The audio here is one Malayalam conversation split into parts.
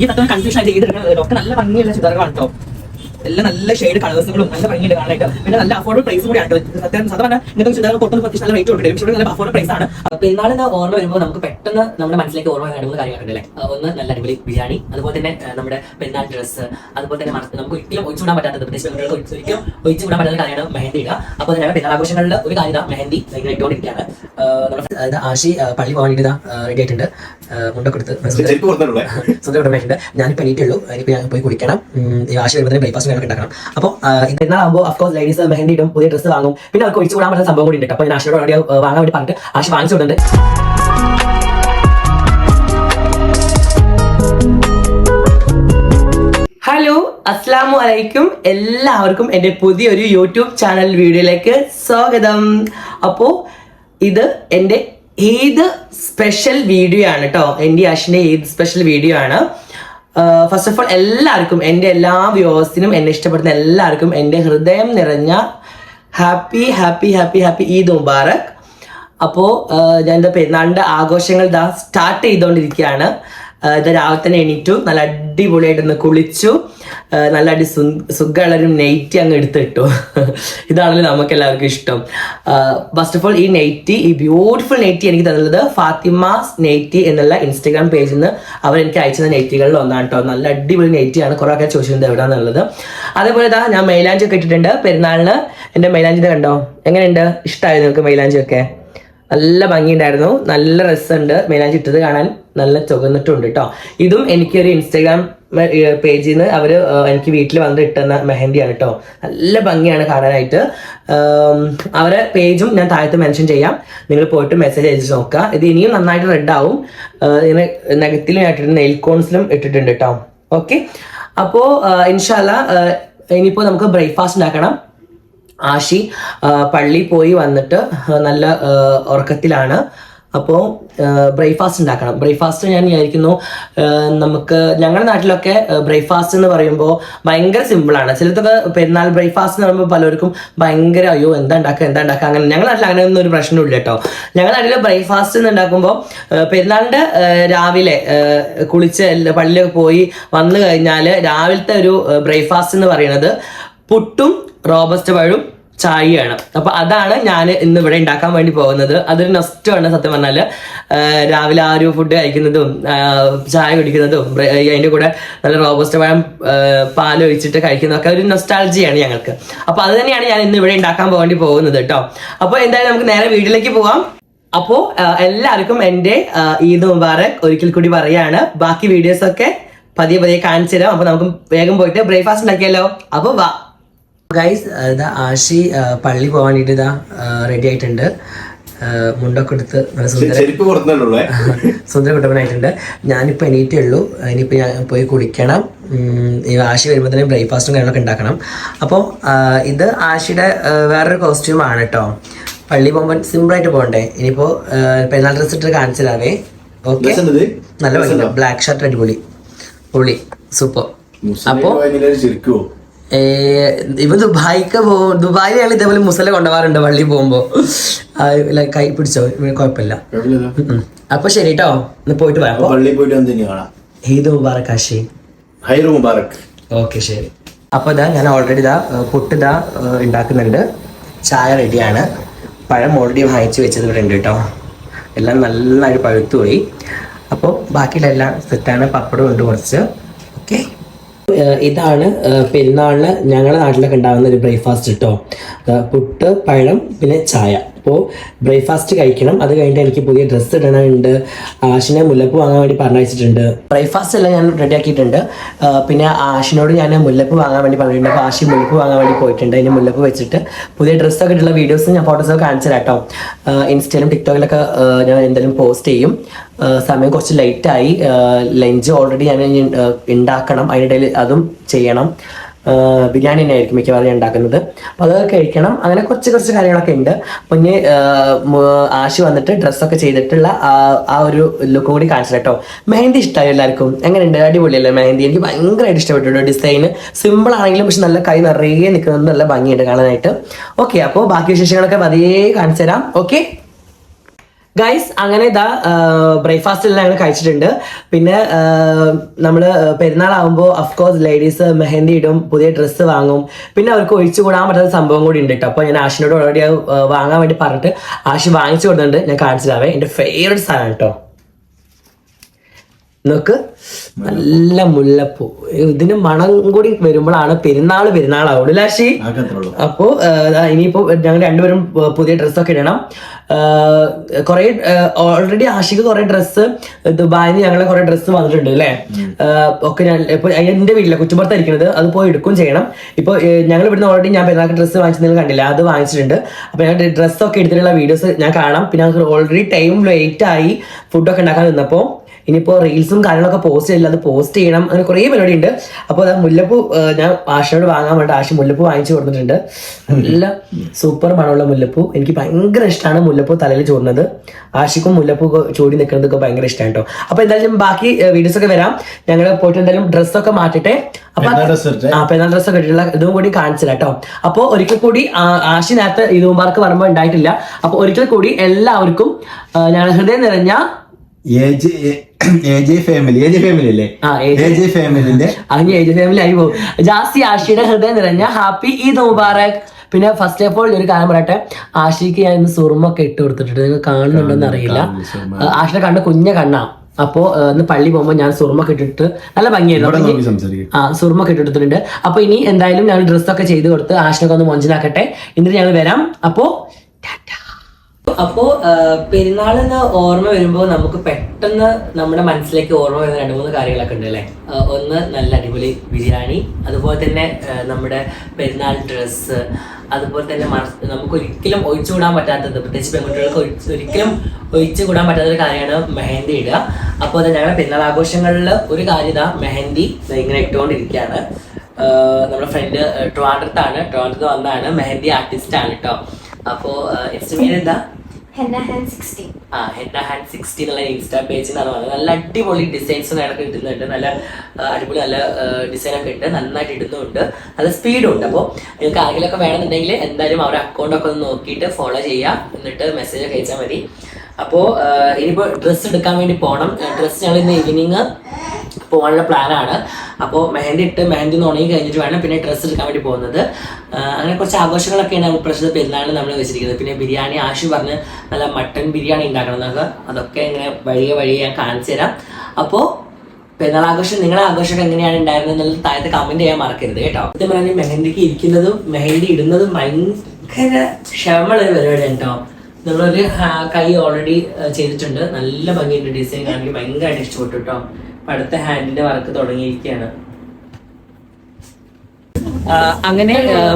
ഈ തത്വം കൺഫ്യൂഷൻ ആയിട്ട് ഇത് ഡോക്ടർ നല്ല ഭംഗിയുള്ള ചുരിദാറുകളാണ് കേട്ടോ എല്ലാം നല്ല ഷെയ്ഡ് കളേഴ്സുകളും നല്ല ഭംഗിയിൽ കാണാനായിട്ട്. പിന്നെ നല്ല അഫോർഡബിൾ പ്രൈസ് കൂടി ആണ് സത്യം പറഞ്ഞാൽ ഇങ്ങനത്തെ ചുരിദാർ പുറത്തുനിന്ന് പ്രത്യേകിച്ച് നല്ല റേറ്റ് കൊടുത്തിട്ട് പക്ഷേ നല്ല അഫോർഡബിൾ പ്രൈസ് ആണ്. പെരുന്നാളിന് ഓർമ്മ വരുമ്പോൾ നമുക്ക് പെട്ടെന്ന് നമ്മുടെ മനസ്സിലേക്ക് ഓർമ്മ വരുന്ന മൂന്ന് കാര്യങ്ങളുണ്ട് അല്ലേ ഒന്ന് നല്ല അടിപൊളി ബിരിയാണി അതുപോലെ തന്നെ നമ്മുടെ പെരുന്നാൾ ഡ്രസ്സ് അതുപോലെ തന്നെ നമുക്ക് ഒരിക്കലും ഒഴിച്ചുവിടാൻ പറ്റാത്തത് പ്രത്യേകിച്ച് പെൺകുട്ടികൾക്ക് ഒഴിച്ച് ഒരിക്കലും ഒഴിച്ചുവിടാൻ പറ്റാത്ത കാര്യമാണ് മെഹന്തി ഇടുക. അപ്പോൾ തന്നെ പെരുന്നാൾ ആഘോഷങ്ങളിൽ ഒരു കാര്യം മെഹന്തി ഇട്ടുകൊണ്ടിരിക്കുകയാണ് നമ്മുടെ ആശി പള്ളി പോകാൻ വേണ്ടി റെഡി ആയിട്ടുണ്ട്. ആ, മുണ്ടൊക്കെ എടുത്ത് ചെരുപ്പ് കൊടുത്തിട്ടുള്ളേ സ്വന്തം ഉടമയുണ്ട് ഞാനിപ്പോൾ എണീറ്റുള്ളൂ ഇനിയിപ്പോൾ ഞാൻ പോയി കുടിക്കണം ആശി വരുമ്പോൾ ബ്രേക്ക്ഫാസ്റ്റ് വേണം ഉണ്ടാക്കണം. അപ്പോൾ പെരുന്നാളാകുമ്പോൾ അഫ്കോഴ്സ് ലേഡീസ് മെഹന്തി ഇടും പുതിയ ഡ്രസ്സ് വാങ്ങും. പിന്നെ അവർക്ക് ഒഴിച്ചു കൂടാൻ പറ്റുന്ന സംഭവം കൂടി ഉണ്ട് അപ്പോൾ ഞാൻ ആശയോട് ഓൾറെഡി വാങ്ങാൻ വേണ്ടി പറഞ്ഞിട്ട് ആഷ് വാങ്ങിച്ചു കൊടുക്കുന്നുണ്ട് ഹലോ അസ്സാം അലൈക്കും. എല്ലാവർക്കും എന്റെ പുതിയൊരു യൂട്യൂബ് ചാനൽ വീഡിയോയിലേക്ക് സ്വാഗതം. അപ്പോൾ ഇത് എന്റെ ഏത് സ്പെഷ്യൽ വീഡിയോ ആണ് കേട്ടോ എന്റെ ആഷിന്റെ ഏത് സ്പെഷ്യൽ വീഡിയോ ആണ്? ഫസ്റ്റ് ഓഫ് ഓൾ എല്ലാവർക്കും എന്റെ എല്ലാ വ്യൂവേഴ്സിനും എന്നെ ഇഷ്ടപ്പെടുന്ന എല്ലാവർക്കും എന്റെ ഹൃദയം നിറഞ്ഞ happy happy happy happy Eid Mubarak. അപ്പോൾ ഞാൻ എന്താ പെരുന്നാളിന്റെ ആഘോഷങ്ങൾ ഇതാ സ്റ്റാർട്ട് ചെയ്തുകൊണ്ടിരിക്കുകയാണ് ഇത് രാവിലെ തന്നെ എണീറ്റു നല്ല അടിപൊളിയായിട്ട് ഒന്ന് കുളിച്ചു. നല്ല അടി സു സുഖമുള്ളൊരു നെയ്റ്റി അങ്ങ് എടുത്തിട്ടു. ഇതാണല്ലോ നമുക്ക് എല്ലാവർക്കും ഇഷ്ടം ഫസ്റ്റ് ഓഫ് ഓൾ ഈ നെയ്റ്റി ഈ ബ്യൂട്ടിഫുൾ നെയ്റ്റി എനിക്ക് തന്നുള്ളത് ഫാത്തിമാസ് നെയ്റ്റി എന്നുള്ള ഇൻസ്റ്റാഗ്രാം പേജിൽ നിന്ന് അവർ എനിക്ക് അയച്ച നെയ്റ്റികളിൽ ഒന്നാണ് കേട്ടോ നല്ല അടിപൊളി നെയ്റ്റിയാണ്. കുറേ ഒക്കെ ചോദിച്ചിരുന്നത് എവിടെയാണെന്നുള്ളത് അതേപോലെ ഇതാ ഞാൻ മൈലാഞ്ചൊക്കെ ഇട്ടിട്ടുണ്ട്. പെരുന്നാളിന് എന്റെ മൈലാഞ്ചിനെ കണ്ടോ? എങ്ങനെയുണ്ട്? ഇഷ്ടമായി നിങ്ങൾക്ക് മൈലാഞ്ചി ഒക്കെ നല്ല ഭംഗിയുണ്ടായിരുന്നു. നല്ല രസമുണ്ട്. മെയിനായിട്ട് ഇട്ടത് കാണാൻ നല്ല ചുവന്നിട്ടുണ്ട് കേട്ടോ ഇതും എനിക്കൊരു ഇൻസ്റ്റാഗ്രാം പേജിൽ നിന്ന് അവർ എനിക്ക് വീട്ടിൽ വന്ന് ഇട്ടുന്ന മെഹന്തിയാണ് കേട്ടോ നല്ല ഭംഗിയാണ് കാണാനായിട്ട്. അവരെ പേജും ഞാൻ താഴത്ത് മെൻഷൻ ചെയ്യാം. നിങ്ങൾ പോയിട്ട് മെസ്സേജ് അയച്ച് നോക്കുക ഇത് ഇനിയും നന്നായിട്ട് റെഡ് ആവും. ഇങ്ങനെ ഞാൻ ഇട്ടിട്ടുണ്ട് നെയിൽ കോൺസിലും ഇട്ടിട്ടുണ്ട് കേട്ടോ ഓക്കെ അപ്പോൾ ഇൻഷാല്ല ഇനിയിപ്പോൾ നമുക്ക് ബ്രേക്ക്ഫാസ്റ്റ് ഉണ്ടാക്കണം. ആഷി പള്ളി പോയി വന്നിട്ട് നല്ല ഉറക്കത്തിലാണ്. അപ്പോൾ ബ്രേക്ക്ഫാസ്റ്റ് ഉണ്ടാക്കണം. ബ്രേക്ക്ഫാസ്റ്റ് ഞാൻ വിചാരിക്കുന്നു നമുക്ക് ഞങ്ങളുടെ നാട്ടിലൊക്കെ ബ്രേക്ക്ഫാസ്റ്റ് എന്ന് പറയുമ്പോൾ ഭയങ്കര സിമ്പിളാണ് ചിലതൊക്കെ പെരുന്നാൾ ബ്രേക്ക്ഫാസ്റ്റ് എന്ന് പറയുമ്പോൾ പലർക്കും ഭയങ്കര അയ്യോ എന്താ ഉണ്ടാക്കുക എന്താ ഉണ്ടാക്കുക? അങ്ങനെ ഞങ്ങളുടെ നാട്ടിൽ അങ്ങനെ ഒന്നും ഒരു പ്രശ്നമില്ല കേട്ടോ ഞങ്ങളുടെ നാട്ടിൽ ബ്രേക്ക്ഫാസ്റ്റ് എന്ന് ഉണ്ടാക്കുമ്പോൾ പെരുന്നാളിന്റെ രാവിലെ കുളിച്ച് പള്ളിയൊക്കെ പോയി വന്നു കഴിഞ്ഞാൽ രാവിലത്തെ ഒരു ബ്രേക്ക്ഫാസ്റ്റ് എന്ന് പറയുന്നത് പുട്ടും റോബസ്റ്റ് പഴവും ചായയാണ്. അപ്പൊ അതാണ് ഞാൻ ഇന്ന് ഇവിടെ ഉണ്ടാക്കാൻ വേണ്ടി പോകുന്നത്. അതൊരു നഷ്ടമാണ് സത്യം പറഞ്ഞാൽ രാവിലെ ആ ഒരു ഫുഡ് കഴിക്കുന്നതും ചായ കുടിക്കുന്നതും അതിന്റെ കൂടെ നല്ല റോബസ്റ്റ് പഴം പാൽ ഒഴിച്ചിട്ട് കഴിക്കുന്നതൊക്കെ ഒരു നൊസ്റ്റാൾജിയാണ് ഞങ്ങൾക്ക്. അപ്പൊ അത് തന്നെയാണ് ഞാൻ ഇന്ന് ഇവിടെ ഉണ്ടാക്കാൻ വേണ്ടി പോകുന്നത് കേട്ടോ അപ്പൊ എന്തായാലും നമുക്ക് നേരെ വീട്ടിലേക്ക് പോവാം. അപ്പോ എല്ലാവർക്കും എന്റെ ഈദ് മുബാറക് ഒരിക്കൽ കൂടി പറയാണ്. ബാക്കി വീഡിയോസ് ഒക്കെ പതിയെ പതിയെ കാണിച്ചു തരാം. അപ്പൊ നമുക്ക് വേഗം പോയിട്ട് ബ്രേക്ക്ഫാസ്റ്റ് ഉണ്ടാക്കിയാലോ? അപ്പൊ വാ. ഗൈസ് ഇതാ ആഷി പള്ളി പോകാൻ വേണ്ടിയിട്ട് ഇതാ റെഡി ആയിട്ടുണ്ട്. മുണ്ടൊക്കെ എടുത്ത് നല്ല സുന്ദര സുന്ദര കുട്ടപ്പനായിട്ടുണ്ട് ഞാനിപ്പോൾ എണീറ്റേ ഉള്ളൂ. ഇനിയിപ്പോൾ ഞാൻ പോയി കുളിക്കണം. ആശി വരുമ്പോൾ തന്നെ ബ്രേക്ക്ഫാസ്റ്റും കാര്യങ്ങളൊക്കെ ഉണ്ടാക്കണം. അപ്പോൾ ഇത് ആശിയുടെ വേറൊരു കോസ്റ്റ്യൂമാണ് കേട്ടോ പള്ളി പോകുമ്പോൾ സിമ്പിളായിട്ട് പോകണ്ടേ? ഇനിയിപ്പോൾ പെരുന്നാൾ ഡ്രസ് ഇട്ട് കാണിച്ചു തരാവേ ഓക്കെ നല്ല ബ്ലാക്ക് ഷർട്ട് അടിപൊളി. പൊളി. സൂപ്പർ. അപ്പോ ശരിക്കുവോ ഏ, ഇവ ദുബായിക്ക് പോകും ദുബായിൽ ഞങ്ങൾ ഇതേപോലെ മുസല കൊണ്ടുപോകാറുണ്ട് പള്ളി പോകുമ്പോ. ആ, കൈ പിടിച്ചോ ഇവന് കുഴപ്പമില്ല. അപ്പൊ ശരി കേട്ടോ ഇന്ന് പോയിട്ട് വരാം. മുബാറക് ആഷി മുബാറക്. ഓക്കെ ശരി. അപ്പോൾ ഇതാ ഞാൻ ഓൾറെഡി ഇതാ പുട്ട് ഇതാ ഉണ്ടാക്കുന്നുണ്ട് ചായ റെഡിയാണ് പഴം ഓൾറെഡി വാങ്ങിച്ചു വെച്ചത് ഇവിടെ ഉണ്ട് കേട്ടോ എല്ലാം നന്നായിട്ട് പഴുത്തു പോയി അപ്പോൾ ബാക്കിയുള്ള എല്ലാം സെറ്റാണ് പപ്പടം ഉണ്ട് കുറച്ച്. ഓക്കെ. ഇതാണ് പെരുന്നാളിന് ഞങ്ങളുടെ നാട്ടിലൊക്കെ ഉണ്ടാകുന്ന ഒരു ബ്രേക്ക്ഫാസ്റ്റ് കേട്ടോ പുട്ട് പഴം പിന്നെ ചായ. അപ്പോൾ ബ്രേക്ക്ഫാസ്റ്റ് കഴിക്കണം. അത് കഴിഞ്ഞിട്ട് എനിക്ക് പുതിയ ഡ്രസ്സ് ഇടണമുണ്ട് ആഷിനെ മുല്ലപ്പ് വാങ്ങാൻ വേണ്ടി പറഞ്ഞയച്ചിട്ടുണ്ട്. ബ്രേക്ക്ഫാസ്റ്റ് എല്ലാം ഞാൻ റെഡി ആക്കിയിട്ടുണ്ട്. പിന്നെ ആഷിനോട് ഞാൻ മുല്ലപ്പ് വാങ്ങാൻ വേണ്ടി പറഞ്ഞിട്ടുണ്ട്. അപ്പോൾ ആഷി മുല്ലപ്പ് വാങ്ങാൻ വേണ്ടി പോയിട്ടുണ്ട്. അതിന് മുല്ലപ്പ് വെച്ചിട്ട് പുതിയ ഡ്രസ്സൊക്കെ ഇട്ടുള്ള വീഡിയോസ് ഞാൻ ഫോട്ടോസൊക്കെ കാണിച്ചു കേട്ടോ ഇൻസ്റ്റയിലും ടിക്ടോക്കിലൊക്കെ ഞാൻ എന്തായാലും പോസ്റ്റ് ചെയ്യും. സമയം കുറച്ച് ലേറ്റായി ലഞ്ച് ഓൾറെഡി ഞാൻ ഉണ്ടാക്കണം. അതിനിടയിൽ അതും ചെയ്യണം. ബിരിയാണി തന്നെ ആയിരിക്കും മിക്കവാറും ഉണ്ടാക്കുന്നത്. അപ്പോൾ അതൊക്കെ കഴിക്കണം. അങ്ങനെ കുറച്ച് കുറച്ച് കാര്യങ്ങളൊക്കെ ഉണ്ട്. അപ്പം ഇനി ആശി വന്നിട്ട് ഡ്രസ്സൊക്കെ ചെയ്തിട്ടുള്ള ആ ആ ഒരു ലുക്ക് കൂടി കാണിച്ചു കേട്ടോ മെഹന്തി ഇഷ്ടമായി എല്ലാവർക്കും? എങ്ങനെയുണ്ട്? അടിപൊളിയല്ലേ മെഹന്തി? എനിക്ക് ഭയങ്കരമായിട്ട് ഇഷ്ടപ്പെട്ടു ഡിസൈൻ സിമ്പിൾ ആണെങ്കിലും പക്ഷെ നല്ല കൈ നിറയെ നിൽക്കുന്നത് നല്ല ഭംഗിയുണ്ട് കാണാനായിട്ട്. ഓക്കെ അപ്പോൾ ബാക്കി വിശേഷങ്ങളൊക്കെ പതിയെ കാണിച്ചു തരാം. ഓക്കെ ഗൈസ് അങ്ങനെ ഇതാ ബ്രേക്ക്ഫാസ്റ്റ് എല്ലാം ഞങ്ങൾ കഴിച്ചിട്ടുണ്ട്. പിന്നെ നമ്മൾ പെരുന്നാൾ പെരുന്നാളാകുമ്പോൾ അഫ്കോഴ്സ് ലേഡീസ് മെഹന്തി ഇടും പുതിയ ഡ്രസ്സ് വാങ്ങും. പിന്നെ അവർക്ക് ഒഴിച്ചു കൂടാൻ പറ്റാത്ത സംഭവം കൂടി ഉണ്ട് കേട്ടോ അപ്പോൾ ഞാൻ ആഷിനോട് ഓൾറെഡി വാങ്ങാൻ വേണ്ടി പറഞ്ഞിട്ട് ആഷി വാങ്ങിച്ചു കൊടുത്തിട്ടുണ്ട്. ഞാൻ കാണിച്ചിട്ടാവേ എന്റെ ഫേവറേറ്റ് സാധനം കേട്ടോ നോക്ക് നല്ല മുല്ലപ്പൂ. ഇതിന് മണം കൂടി വരുമ്പോഴാണ് പെരുന്നാൾ പെരുന്നാൾ ആവുള്ളാശി അപ്പോ ഇനിയിപ്പോ ഞങ്ങൾ രണ്ടുപേരും പുതിയ ഡ്രസ്സൊക്കെ ഇടണം. കുറെ ഓൾറെഡി ആഷിക്ക് കുറെ ഡ്രസ്സ് ദുബായിൽ നിന്ന് ഞങ്ങളെ കുറെ ഡ്രസ്സ് വന്നിട്ടുണ്ട് അല്ലേ? ഒക്കെ ഞാൻ ഇപ്പൊ എന്റെ വീട്ടിലെ കുറ്റുമ്പുറത്തായിരിക്കുന്നത് അത് പോയി എടുക്കും ചെയ്യണം. ഇപ്പൊ ഞങ്ങൾ ഇവിടുന്ന് ഓൾറെഡി ഞാൻ പെരുന്നാൾക്ക് ഡ്രസ്സ് വാങ്ങിച്ചു നിങ്ങൾ കണ്ടില്ല? അത് വാങ്ങിച്ചിട്ടുണ്ട്. അപ്പൊ ഞങ്ങൾ ഡ്രസ്സൊക്കെ എടുത്തിട്ടുള്ള വീഡിയോസ് ഞാൻ കാണാം. പിന്നെ ഞങ്ങൾക്ക് ഓൾറെഡി ടൈം ലേറ്റ് ആയി. ഫുഡൊക്കെ ഉണ്ടാക്കാൻ നിന്നപ്പോൾ ഇനിയിപ്പോ റീൽസും കാര്യങ്ങളൊക്കെ പോസ്റ്റ് ചെയ്യില്ല? അത് പോസ്റ്റ് ചെയ്യണം അങ്ങനെ കുറേ പരിപാടി ഉണ്ട് അപ്പോൾ അത് മുല്ലപ്പൂ ഞാൻ ആശയോട് വാങ്ങാൻ വേണ്ടി ആശ മുല്ലപ്പൂ വാങ്ങിച്ചു കൊടുത്തിട്ടുണ്ട്. നല്ല സൂപ്പർ മണമുള്ള മുല്ലപ്പൂ. എനിക്ക് ഭയങ്കര ഇഷ്ടമാണ് മുല്ലപ്പൂ തലയിൽ ചൂടുന്നത്. ആശിക്കും മുല്ലപ്പൂ ചൂടി നിൽക്കുന്നതൊക്കെ ഭയങ്കര ഇഷ്ടമാണ് കേട്ടോ അപ്പൊ എന്തായാലും ബാക്കി വീഡിയോസ് ഒക്കെ വരാം. ഞങ്ങൾ പോയിട്ട് എന്തായാലും ഡ്രസ്സൊക്കെ മാറ്റട്ടെ. അപ്പൊ പെരുന്നാൾ പെരുന്നാൾ ഡ്രസ്സ് ഇട്ടിട്ടുള്ള ഇതും കൂടി കാണിച്ചില്ല കേട്ടോ അപ്പോൾ ഒരിക്കൽ കൂടി ആശി നേരത്തെ ഇതുമാർക്ക് പറയുമ്പോൾ ഉണ്ടായിട്ടില്ല. അപ്പൊ ഒരിക്കൽ കൂടി എല്ലാവർക്കും ഞാൻ ഞങ്ങളുടെ ഹൃദയം നിറഞ്ഞ A J family A J family അല്ലേ? ആ, എ ജെ ഫാമിലിന്റെ അങ്ങനെ ഫാമിലി ആയി പോകും. ജാസി ആഷിയുടെ ഹൃദയം നിറഞ്ഞ ഹാപ്പി ഈദ് മുബാറക്. പിന്നെ ഫസ്റ്റ് ഓഫ് ഓൾ ഒരു കാര്യം പറയട്ടെ. ആഷിക്ക് ഞാൻ ഇന്ന് സുറുമൊക്കെ ഇട്ട് കൊടുത്തിട്ടുണ്ട്. നിങ്ങൾ കാണുന്നുണ്ടോന്ന് അറിയില്ല. ആഷിയുടെ കണ്ണ് കുഞ്ഞ കണ്ണാ. അപ്പോ ഇന്ന് പള്ളി പോകുമ്പോൾ ഞാൻ സുറുമൊക്കെ ഇട്ടിട്ട് നല്ല ഭംഗിയായിരുന്നു. ആ സുറുമൊക്കെ ഇട്ടെടുത്തിട്ടുണ്ട് അപ്പൊ ഇനി എന്തായാലും ഞാൻ ഡ്രസ്സൊക്കെ ചെയ്ത് കൊടുത്ത് ആഷിനൊക്കെ ഒന്ന് മൊഞ്ചിലാക്കട്ടെ ഇന്നിട്ട് ഞങ്ങൾ വരാം. അപ്പോ അപ്പോ പെരുന്നാളെന്ന് ഓർമ്മ വരുമ്പോൾ നമുക്ക് പെട്ടെന്ന് നമ്മുടെ മനസ്സിലേക്ക് ഓർമ്മ വരുന്ന രണ്ട് മൂന്ന് കാര്യങ്ങളൊക്കെ ഉണ്ട് അല്ലേ? ഒന്ന് നല്ല അടിപൊളി ബിരിയാണി അതുപോലെ തന്നെ നമ്മുടെ പെരുന്നാൾ ഡ്രസ്സ് അതുപോലെ തന്നെ നമുക്ക് ഒരിക്കലും ഒഴിച്ചുകൂടാൻ പറ്റാത്തത് പ്രത്യേകിച്ച് പെൺകുട്ടികൾക്ക് ഒരിക്കലും ഒഴിച്ചു കൂടാൻ പറ്റാത്ത ഒരു കാര്യമാണ് മെഹന്തി ഇടുക. അപ്പോൾ ഞങ്ങളുടെ പെരുന്നാൾ ആഘോഷങ്ങളിൽ ഒരു കാര്യം ഇതാ മെഹന്തി ഇങ്ങനെ ഇട്ടുകൊണ്ടിരിക്കുകയാണ് നമ്മുടെ ഫ്രണ്ട് ട്രിവാൻഡ്രത്താണ് ട്രിവാൻഡ്രത്ത് വന്നാണ് മെഹന്തി ആർട്ടിസ്റ്റ് ആണ് കേട്ടോ അപ്പോ എസ്റ്റിമേറ്റ് എന്താ Henna Hand 16. ആ ഹെന്ന ഹാൻഡ് സിക്സ്റ്റി എന്നുള്ള ഇൻസ്റ്റാ വന്നത് നല്ല അടിപൊളി ഡിസൈൻസ് ഇടുന്നുണ്ട് നല്ല അടിപൊളി നല്ല ഡിസൈൻ ഒക്കെ ഉണ്ട്. നന്നായിട്ട് ഇടുന്നുണ്ട്. നല്ല സ്പീഡും ഉണ്ട്. അപ്പോൾ നിങ്ങൾക്ക് ആരെങ്കിലുമൊക്കെ വേണമെന്നുണ്ടെങ്കിൽ എന്തായാലും അവരുടെ അക്കൗണ്ട് ഒക്കെ ഒന്ന് നോക്കിയിട്ട് ഫോളോ ചെയ്യാം. എന്നിട്ട് മെസ്സേജ് ഒക്കെ അയച്ചാൽ മതി. അപ്പോൾ ഇനിയിപ്പോൾ ഡ്രസ്സ് എടുക്കാൻ വേണ്ടി പോകണം ഡ്രസ്സ് ഞങ്ങൾ ഇന്ന് ഈവനിങ് പോകാനുള്ള പ്ലാനാണ്. അപ്പോൾ മെഹന്തി ഇട്ട് മെഹന്തി ഉണങ്ങി കഴിഞ്ഞിട്ട് വേണം പിന്നെ ഡ്രസ്സ് എടുക്കാൻ വേണ്ടി പോകുന്നത്. അങ്ങനെ കുറച്ച് ആഘോഷങ്ങളൊക്കെയാണ് പ്രശ്നത്തെ പെരുന്നാളിന് നമ്മൾ വെച്ചിരിക്കുന്നത്. പിന്നെ ബിരിയാണി ആശു പറഞ്ഞ് നല്ല മട്ടൺ ബിരിയാണി ഉണ്ടാക്കണം എന്നൊക്കെ അതൊക്കെ ഇങ്ങനെ വഴിയെ വഴിയെ ഞാൻ കാണിച്ചു തരാം. അപ്പോൾ പെരുന്നാൾ ആഘോഷം നിങ്ങളുടെ ആഘോഷം എങ്ങനെയാണ് ഉണ്ടായിരുന്നത് എന്നുള്ളത് താഴത്തെ കമന്റ് ചെയ്യാൻ മറക്കരുത് കേട്ടോ. ഇത് പറഞ്ഞാൽ മെഹന്തിക്ക് ഇരിക്കുന്നതും മെഹന്തി ഇടുന്നതും ഭയങ്കര ക്ഷമമുള്ള ഒരു പരിപാടിയാണ് കേട്ടോ. നമ്മളൊരു കൈ ഓൾറെഡി ചെയ്തിട്ടുണ്ട്. നല്ല ഭംഗിയുണ്ട് ഡിസൈൻ കാണാൻ ഭയങ്കരമായിട്ട് ഇഷ്ടപ്പെട്ടു കേട്ടോ. അടുത്ത ഹാൻഡിന്റെ വർക്ക് തുടങ്ങിയിരിക്കുകയാണ്. അങ്ങനെ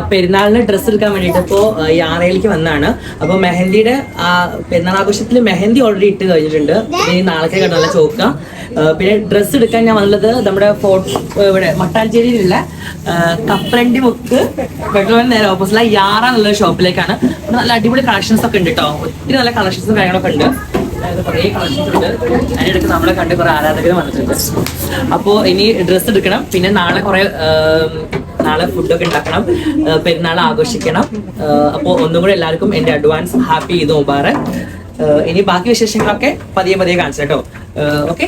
പെരുന്നാളിന് ഡ്രസ്സ് എടുക്കാൻ വേണ്ടിയിട്ട് ഇപ്പോൾ യാറയിലേക്ക് വന്നാണ്. അപ്പോൾ മെഹന്തിയുടെ പെരുന്നാൾ ആഘോഷത്തിൽ മെഹന്തി ഓൾറെഡി ഇട്ട് കഴിഞ്ഞിട്ടുണ്ട്. ഈ നാളത്തെ കണ്ടല്ല ചോക്ക. പിന്നെ ഡ്രസ്സ് എടുക്കാൻ ഞാൻ വന്നത് നമ്മുടെ ഫോർട്ട് ഇവിടെ മട്ടാഞ്ചേരിയിലുള്ള കപ്പലണ്ടി മുക്ക് പെട്രോളിന് നേരെ ഓപ്പോസിറ്റിലെ യാറ എന്നുള്ള ഷോപ്പിലേക്കാണ് നല്ല അടിപൊളി കളക്ഷൻസ് ഒക്കെ ഉണ്ട് കേട്ടോ ഒത്തിരി നല്ല കളക്ഷൻസും കാര്യങ്ങളൊക്കെ ഉണ്ട്. അതിനിടയ്ക്ക് നമ്മളെ കണ്ട് കുറെ ആരാധകർ വന്നിട്ടുണ്ട്. അപ്പോൾ ഇനി ഡ്രസ്സ് എടുക്കണം. പിന്നെ നാളെ കുറെ നാളെ ഫുഡൊക്കെ ഉണ്ടാക്കണം. പെരുന്നാൾ ആഘോഷിക്കണം. അപ്പോൾ ഒന്നും കൂടെ എല്ലാവർക്കും എന്റെ അഡ്വാൻസ് ഹാപ്പി ഈദ് മുബാറക്. ഇനി ബാക്കി വിശേഷങ്ങളൊക്കെ പതിയെ പതിയെ കാണിച്ചു കേട്ടോ. ഓക്കെ?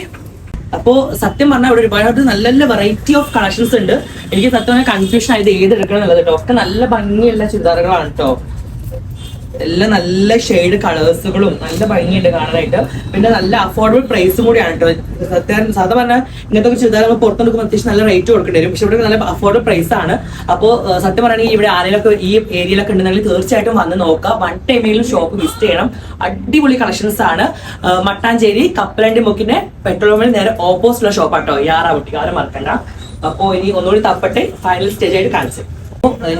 അപ്പോ സത്യം പറഞ്ഞാൽ ഇവിടെ ഒരുപാട് നല്ല നല്ല വെറൈറ്റി ഓഫ് കളക്ഷൻസ് ഉണ്ട്. എനിക്ക് സത്യം പറഞ്ഞാൽ കൺഫ്യൂഷൻ ആയത് ഏത് എടുക്കണം എന്നുള്ളത് കേട്ടോ. ഒക്കെ നല്ല ഭംഗിയുള്ള ചുരിദാറുകളാണ് കേട്ടോ. എല്ലാം നല്ല ഷെയ്ഡ് കളേഴ്സുകളും നല്ല ഭംഗിയുണ്ട് കാണാനായിട്ട്. പിന്നെ നല്ല അഫോർഡബിൾ പ്രൈസും കൂടിയാണ് കേട്ടോ സത്യം സാധാരണ പറഞ്ഞാൽ ഇങ്ങനത്തെ ചുരിദാർ നമ്മൾ പുറത്ത് കൊടുക്കുമ്പോൾ അത്യാവശ്യം നല്ല റേറ്റ് കൊടുക്കേണ്ടി വരും. പക്ഷെ ഇവിടെ നല്ല അഫോർഡബിൾ പ്രൈസ് ആണ്. അപ്പോൾ സത്യം പറയുകയാണെങ്കിൽ ഇവിടെ ആരെയൊക്കെ ഈ ഏരിയയിലൊക്കെ ഉണ്ടെങ്കിൽ തീർച്ചയായിട്ടും വന്ന് നോക്കുക വൺ ടൈമിലും ഷോപ്പ് വിസിറ്റ് ചെയ്യണം. അടിപൊളി കളക്ഷൻസ് ആണ്. മട്ടാഞ്ചേരി കപ്പലണ്ടി മുക്കിന്റെ പെട്രോൾ പമ്പിന് നേരെ ഓപ്പോസിറ്റ് ഉള്ള ഷോപ്പാട്ടോ യാറാവട്ടി ആരും മറക്കണ്ട. അപ്പോൾ ഇനി ഒന്നുകൂടി തപ്പട്ടെ. ഫൈനൽ സ്റ്റേജ് ആയിട്ട് കാണിച്ചു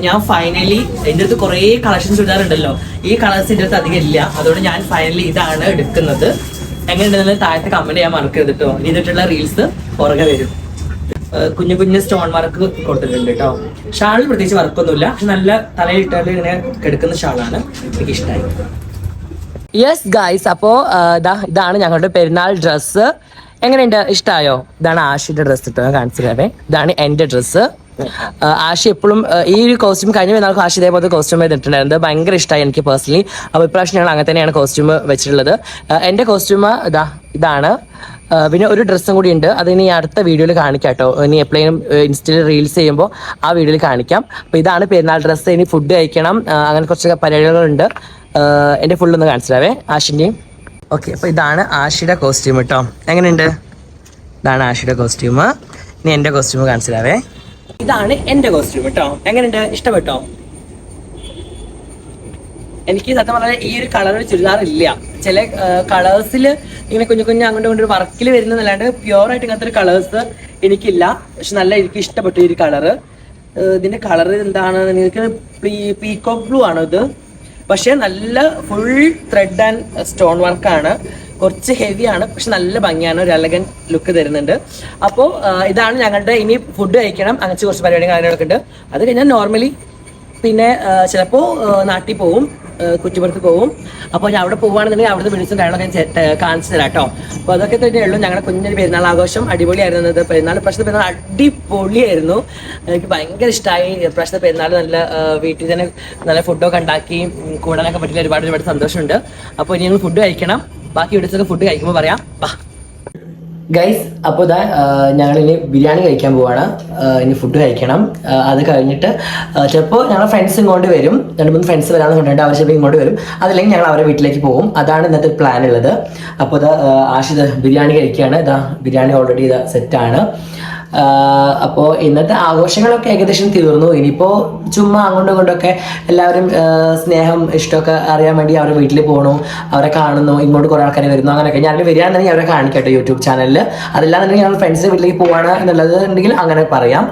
ഞാൻ ഫൈനലി എന്റെ അടുത്ത് കുറേ കളക്ഷൻസ് ഇടാറുണ്ടല്ലോ. ഈ കളേഴ്സ് എന്റെ അടുത്ത് അധികം ഇല്ല. അതുകൊണ്ട് ഞാൻ ഫൈനലി ഇതാണ് എടുക്കുന്നത്. എങ്ങനെയുണ്ടെന്ന് താഴത്തെ കമന്റ് ചെയ്യാൻ മറക്കരുത് കേട്ടോ ഇതിട്ടുള്ള റീൽസ് പുറകെ വരും. കുഞ്ഞു കുഞ്ഞു സ്റ്റോൺ വർക്ക് കൊടുത്തിട്ടുണ്ട് കേട്ടോ ഷാളിൽ പ്രത്യേകിച്ച് വർക്കൊന്നുമില്ല പക്ഷെ നല്ല തലയിട്ടാൽ ഇങ്ങനെ കിടക്കുന്ന ഷാളാണ് എനിക്ക് ഇഷ്ടമായി യെസ് ഗായ്സ് അപ്പോ ഇതാണ് ഞങ്ങളുടെ പെരുന്നാൾ ഡ്രസ്സ് എങ്ങനെയുണ്ട്? ഇഷ്ടമായോ ഇതാണ് ആഷിയുടെ ഡ്രസ്സ് ഇട്ടോ കാണിച്ചു തരാവേ. ഇതാണ് എന്റെ ഡ്രസ്സ് ആഷി എപ്പോഴും ഈ ഒരു കോസ്റ്റ്യൂം കഴിഞ്ഞ പെരുന്നാൾക്ക് ആഷി ഇതേപോലത്തെ കോസ്റ്റ്യൂം ചെയ്തിട്ടുണ്ടായിരുന്നത് ഭയങ്കര ഇഷ്ടമായി എനിക്ക് പേഴ്സണലി അപ്പോൾ ഇപ്രാവശ്യം ഞങ്ങൾ അങ്ങനെ തന്നെയാണ് കോസ്റ്റ്യൂം വെച്ചിട്ടുള്ളത്. എന്റെ കോസ്റ്റ്യൂം ഇതാ ഇതാണ്. പിന്നെ ഒരു ഡ്രസ്സും കൂടി ഉണ്ട്. അത് ഇനി അടുത്ത വീഡിയോയിൽ കാണിക്കാം കേട്ടോ. ഇനി എപ്പോഴും ഇൻസ്റ്റയിൽ റീൽസ് ചെയ്യുമ്പോൾ ആ വീഡിയോയിൽ കാണിക്കാം. അപ്പോൾ ഇതാണ് പെരുന്നാൾ ഡ്രസ്സ് ഇനി ഫുഡ് കഴിക്കണം. അങ്ങനെ കുറച്ച് പരിപാടികളുണ്ട്. എന്റെ ഫുള്ളൊന്ന് കാണിച്ചിട്ടാവേ ആഷിന്റെയും ഓക്കെ അപ്പോൾ ഇതാണ് ആഷിയുടെ കോസ്റ്റ്യൂം കേട്ടോ. എങ്ങനെയുണ്ട്? ഇതാണ് ആഷിയുടെ കോസ്റ്റ്യൂം ഇനി എന്റെ കോസ്റ്റ്യൂം കാണിച്ചിട്ടാവേ ഇതാണ് എന്റെ കോസ്റ്റ്യൂം കേട്ടോ എങ്ങനെയുണ്ട്? ഇഷ്ടപ്പെട്ടോ? എനിക്ക് സത്യം പറഞ്ഞാൽ ഈ ഒരു കളർ ചുരിദാർ ഇല്ല. ചില കളേഴ്സിൽ ഇങ്ങനെ കുഞ്ഞു കുഞ്ഞു അങ്ങോട്ട് കൊണ്ട് വർക്കിൽ വരുന്നതല്ലാണ്ട് പ്യുവർ ആയിട്ട് ഇങ്ങനത്തെ ഒരു കളേഴ്സ് എനിക്കില്ല. പക്ഷെ നല്ല എനിക്ക് ഇഷ്ടപ്പെട്ടു ഈ ഒരു കളറ് ഇതിന്റെ കളർ എന്താണ് നിങ്ങൾക്ക് പീക്കോ ബ്ലൂ ആണ് ഇത്? പക്ഷെ നല്ല ഫുൾ ത്രെഡ് ആൻഡ് സ്റ്റോൺ വർക്കാണ് കുറച്ച് ഹെവിയാണ് പക്ഷെ നല്ല ഭംഗിയാണ് ഒരു അലഗൻ ലുക്ക് തരുന്നുണ്ട്. അപ്പോൾ ഇതാണ് ഞങ്ങളുടെ ഇനി ഫുഡ് കഴിക്കണം അങ്ങനത്തെ കുറച്ച് പരിപാടികൾ കാര്യങ്ങളൊക്കെ ഉണ്ട്. അത് കഴിഞ്ഞാൽ നോർമലി പിന്നെ ചിലപ്പോൾ നാട്ടിൽ പോവും കുറ്റിപ്പുറത്ത് പോവും. അപ്പോൾ ഞാൻ അവിടെ പോവുകയാണെന്നുണ്ടെങ്കിൽ അവിടുന്ന് വിളിച്ചും കാര്യങ്ങളൊക്കെ ഞാൻ കാണിച്ചു തരാം കേട്ടോ. അപ്പോൾ അതൊക്കെ തന്നെ ഉള്ളൂ ഞങ്ങളുടെ കുഞ്ഞൊരു പെരുന്നാൾ ആഘോഷം അടിപൊളിയായിരുന്നു അത് പെരുന്നാൾ പ്രശ്ന പെരുന്നാൾ അടിപൊളിയായിരുന്നു. എനിക്ക് ഭയങ്കര ഇഷ്ടമായി പ്രശ്ന പെരുന്നാൾ നല്ല വീട്ടിൽ തന്നെ നല്ല ഫുഡൊക്കെ ഉണ്ടാക്കി കൂടാനൊക്കെ പറ്റില്ല. ഒരുപാട് ഒരുപാട് സന്തോഷമുണ്ട്. അപ്പോൾ ഇനി ഞങ്ങൾ ഫുഡ് കഴിക്കണം. ബാക്കി ഇവിടുത്തെ ഫുഡ് കഴിക്കുമ്പോൾ പറയാം. വാ. ഗൈസ് അപ്പോൾ ഇതാ ഞങ്ങൾ ഇനി ബിരിയാണി കഴിക്കാൻ പോവാണ്. ഇനി ഫുഡ് കഴിക്കണം. അത് കഴിഞ്ഞിട്ട് ചിലപ്പോൾ ഞങ്ങളുടെ ഫ്രണ്ട്സ് ഇങ്ങോട്ട് വരും. രണ്ട് മൂന്ന് ഫ്രണ്ട്സ് വരാമെന്ന് കണ്ടിട്ട് അവർ ചിലപ്പോൾ ഇങ്ങോട്ട് വരും. അതല്ലെങ്കിൽ ഞങ്ങൾ അവരുടെ വീട്ടിലേക്ക് പോകും. അതാണ് ഇന്നത്തെ പ്ലാൻ ഉള്ളത്. അപ്പോൾ ഇതാ ആഷിത് ബിരിയാണി കഴിക്കുകയാണ്. ഇതാ ബിരിയാണി ഓൾറെഡി ഇതാ സെറ്റാണ് അപ്പോൾ ഇന്നത്തെ ആഘോഷങ്ങളൊക്കെ ഏകദേശം തീർന്നു. ഇനിയിപ്പോൾ ചുമ്മാ അങ്ങോട്ടും ഇങ്ങോട്ടൊക്കെ എല്ലാവരും സ്നേഹം ഇഷ്ടമൊക്കെ അറിയാൻ വേണ്ടി അവരുടെ വീട്ടിൽ പോകണു അവരെ കാണുന്നു ഇങ്ങോട്ട് കുറേ ആൾക്കാർ വരുന്നു അങ്ങനെയൊക്കെ. ഞാൻ വരികയാണെന്നുണ്ടെങ്കിൽ അവരെ കാണിക്കട്ടെ യൂട്യൂബ് ചാനലിൽ അതല്ലാന്നുണ്ടെങ്കിൽ ഞങ്ങൾ ഫ്രണ്ട്സിന്റെ വീട്ടിലേക്ക് പോവാണ് എന്നുള്ളത് ഉണ്ടെങ്കിൽ അങ്ങനെ പറയാം.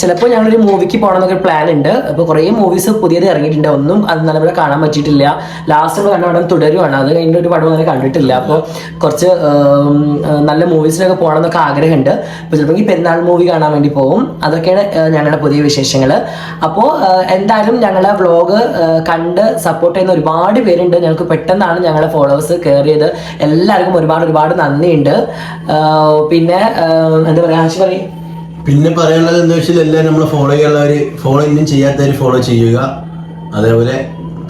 ചിലപ്പോൾ ഞങ്ങളൊരു മൂവിക്ക് പോകണം എന്നൊക്കെ പ്ലാൻ ഉണ്ട്. അപ്പോൾ കുറേ മൂവീസ് പുതിയത് ഇറങ്ങിയിട്ടുണ്ട്. ഒന്നും അത് നല്ലപോലെ കാണാൻ പറ്റിയിട്ടില്ല. ലാസ്റ്റ് കണ്ട പടം തുടരുവാണ്. അത് കഴിഞ്ഞിട്ട് ഒരു പടം അങ്ങനെ കണ്ടിട്ടില്ല. അപ്പോൾ കുറച്ച് നല്ല മൂവീസിനൊക്കെ പോകണം എന്നൊക്കെ ആഗ്രഹമുണ്ട്. അപ്പോൾ ചിലപ്പോൾ ഈ പെരുന്നാൾ മൂവി കാണാൻ വേണ്ടി പോകും അതൊക്കെയാണ് ഞങ്ങളുടെ പുതിയ വിശേഷങ്ങൾ അപ്പോൾ എന്തായാലും ഞങ്ങളെ വ്ളോഗ് കണ്ട് സപ്പോർട്ട് ചെയ്യുന്ന ഒരുപാട് പേരുണ്ട്. ഞങ്ങൾക്ക് പെട്ടെന്നാണ് ഞങ്ങളെ ഫോളോവേഴ്സ് കയറിയത് എല്ലാവർക്കും ഒരുപാട് ഒരുപാട് നന്ദിയുണ്ട്. പിന്നെ എന്താ പറയുക ആശി പറയും. പിന്നെ പറയാനുള്ളത് എന്താ വെച്ചാൽ എല്ലാവരും നമ്മളെ ഫോളോ ചെയ്യാനുള്ളവർ ഫോളോ ഇന്നും ചെയ്യാത്തവർ ഫോളോ ചെയ്യുക. അതേപോലെ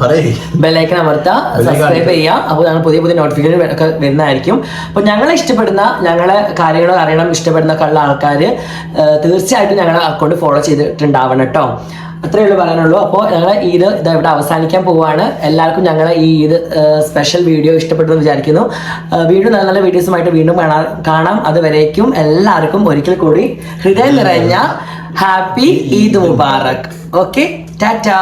പറയേ. ബെല്ലൈക്കൺ അമർത്തുക സബ്സ്ക്രൈബ് ചെയ്യുക അപ്പോൾ ഞങ്ങൾ പുതിയ പുതിയ നോട്ടിഫിക്കേഷൻ ഒക്കെ വരുന്നതായിരിക്കും. അപ്പോൾ ഞങ്ങളെ ഇഷ്ടപ്പെടുന്ന ഞങ്ങളെ കാര്യങ്ങൾ അറിയണം ഇഷ്ടപ്പെടുന്ന ഉള്ള ആൾക്കാർ തീർച്ചയായിട്ടും ഞങ്ങളെ അക്കൗണ്ട് ഫോളോ ചെയ്തിട്ടുണ്ടാവണം കേട്ടോ. അത്രയേ ഉള്ളൂ പറയാനുള്ളൂ. അപ്പോൾ ഞങ്ങൾ ഈദ് ഇത് ഇവിടെ അവസാനിക്കാൻ പോവുകയാണ് എല്ലാവർക്കും ഞങ്ങൾ ഈ ഈദ് സ്പെഷ്യൽ വീഡിയോ ഇഷ്ടപ്പെട്ടെന്ന് വിചാരിക്കുന്നു. വീണ്ടും നല്ല നല്ല വീഡിയോസുമായിട്ട് വീണ്ടും കാണാം. അതുവരേക്കും എല്ലാവർക്കും ഒരിക്കൽ കൂടി ഹൃദയം നിറഞ്ഞ happy Eid Mubarak. Okay? Tata.